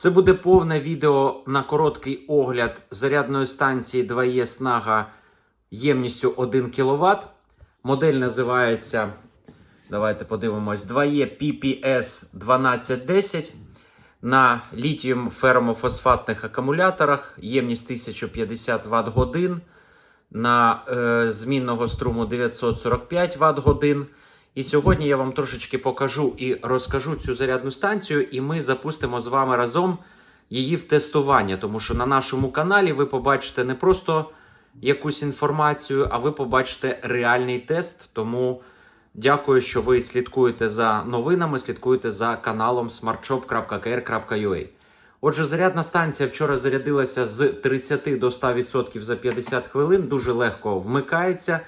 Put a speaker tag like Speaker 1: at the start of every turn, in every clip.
Speaker 1: Це буде повне відео на короткий огляд зарядної станції 2E Снага ємністю 1 кВт. Модель називається, давайте подивимось, 2E PPS 1210 на літієм фермофосфатних акумуляторах, ємність 1050 Вт годин, на е, змінного струму 945 Вт годин. І сьогодні я вам трошечки покажу і розкажу цю зарядну станцію, і ми запустимо з вами разом її в тестування. Тому що на нашому каналі ви побачите не просто якусь інформацію, а ви побачите реальний тест. Тому дякую, що ви слідкуєте за новинами, слідкуєте за каналом smartshop.kr.ua. Отже, зарядна станція вчора зарядилася з 30 до 100% за 50 хвилин. Дуже легко вмикається.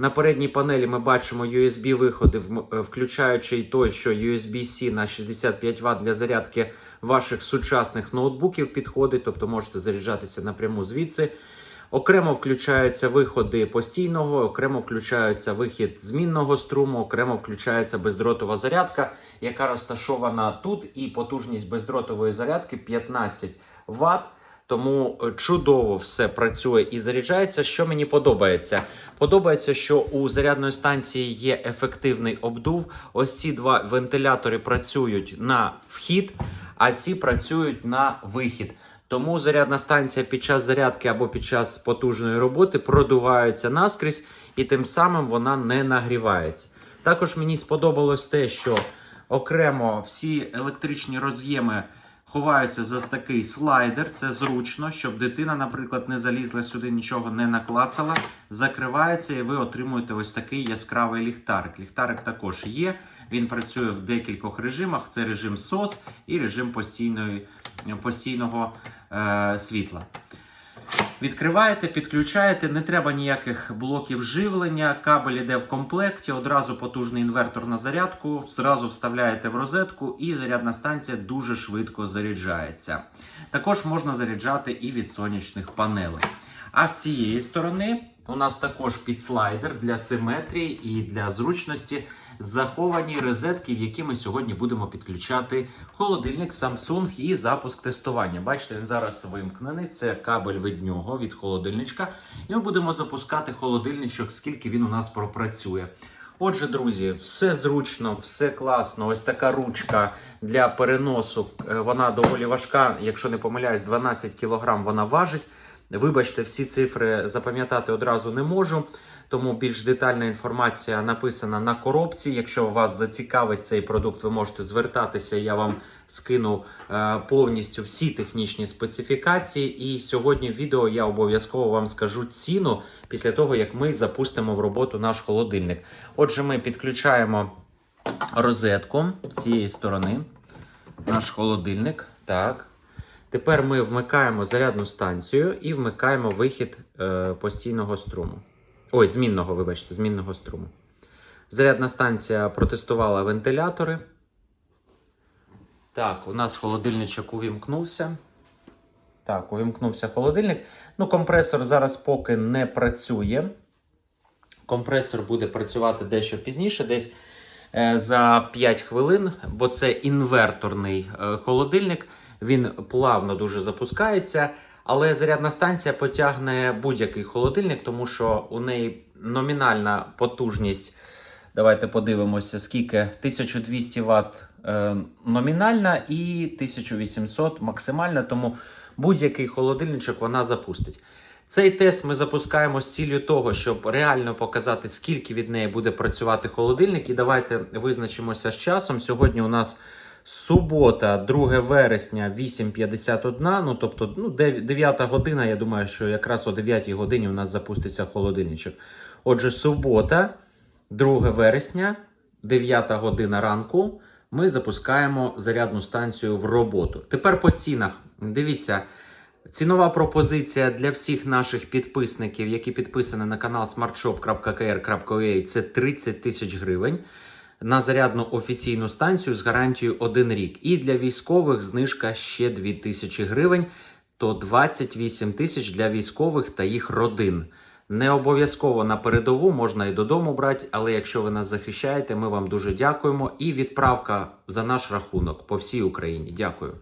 Speaker 1: На передній панелі ми бачимо USB-виходи, включаючи й той, що USB-C на 65 Вт для зарядки ваших сучасних ноутбуків підходить, тобто можете заряджатися напряму звідси. Окремо включаються виходи постійного, окремо включається вихід змінного струму, окремо включається бездротова зарядка, яка розташована тут, і потужність бездротової зарядки 15 Вт. Тому е, чудово все працює і заряджається. Що мені подобається? Подобається, що у зарядної станції є ефективний обдув. Ось ці два вентилятори працюють на вхід, а ці працюють на вихід. Тому зарядна станція під час зарядки або під час потужної роботи продувається наскрізь, і тим самим вона не нагрівається. Також мені сподобалось те, що окремо всі електричні роз'єми ховаються за такий слайдер. Це зручно, щоб дитина, наприклад, не залізла сюди, нічого не наклацала. Закривається, і ви отримуєте ось такий яскравий ліхтарик. Ліхтарик також є. Він працює в декількох режимах: це режим SOS і режим постійної, постійного е, світла. Відкриваєте, підключаєте, не треба ніяких блоків живлення, кабель іде в комплекті, одразу потужний інвертор на зарядку, зразу вставляєте в розетку і зарядна станція дуже швидко заряджається. Також можна заряджати і від сонячних панелей. А з цієї сторони у нас також підслайдер для симетрії і для зручності заховані розетки, в які ми сьогодні будемо підключати холодильник Samsung і запуск тестування. Бачите, він зараз вимкнений. Це кабель від нього, від холодильничка. І ми будемо запускати холодильничок, скільки він у нас пропрацює. Отже, друзі, все зручно, все класно. Ось така ручка для переносу. Е, Вона доволі важка. Якщо не помиляюсь, 12 кг вона важить. Вибачте, всі цифри запам'ятати одразу не можу. Тому більш детальна інформація написана на коробці. Якщо вас зацікавить цей продукт, ви можете звертатися. Я вам скину е, повністю всі технічні специфікації. І сьогодні в відео я обов'язково вам скажу ціну після того, як ми запустимо в роботу наш холодильник. Отже, ми підключаємо розетку з цієї сторони. Наш холодильник. Так. Тепер ми вмикаємо зарядну станцію і вмикаємо вихід е, постійного струму. Ой, змінного, вибачте, змінного струму. Зарядна станція протестувала вентилятори. Так, у нас холодильничок увімкнувся. Так, увімкнувся холодильник. Ну, компресор зараз поки не працює. Компресор буде працювати дещо пізніше, десь е, за 5 хвилин, бо це інверторний е, холодильник. Він плавно дуже запускається. Але зарядна станція потягне будь-який холодильник, тому що у неї номінальна потужність. Давайте подивимося, скільки 1200 Вт е, номінальна і 1800 максимальна. Тому будь-який холодильничок вона запустить. Цей тест ми запускаємо з ціллю того, щоб реально показати, скільки від неї буде працювати холодильник. І давайте визначимося з часом. Сьогодні у нас субота, 2 вересня, 8.51. Ну, тобто, ну, 9 година. Я думаю, що якраз о 9 годині у нас запуститься холодильничок. Отже, субота, 2 вересня, 9 година ранку. Ми запускаємо зарядну станцію в роботу. Тепер по цінах. Дивіться. Цінова пропозиція для всіх наших підписників, які підписані на канал smartshop.kr.ua, це 30 тисяч гривень на зарядну офіційну станцію з гарантією 1 рік. І для військових знижка ще 2 тисячі гривень, то 28 тисяч для військових та їх родин. Не обов'язково на передову можна і додому брати, але якщо ви нас захищаєте, ми вам дуже дякуємо. І відправка за наш рахунок по всій Україні. Дякую.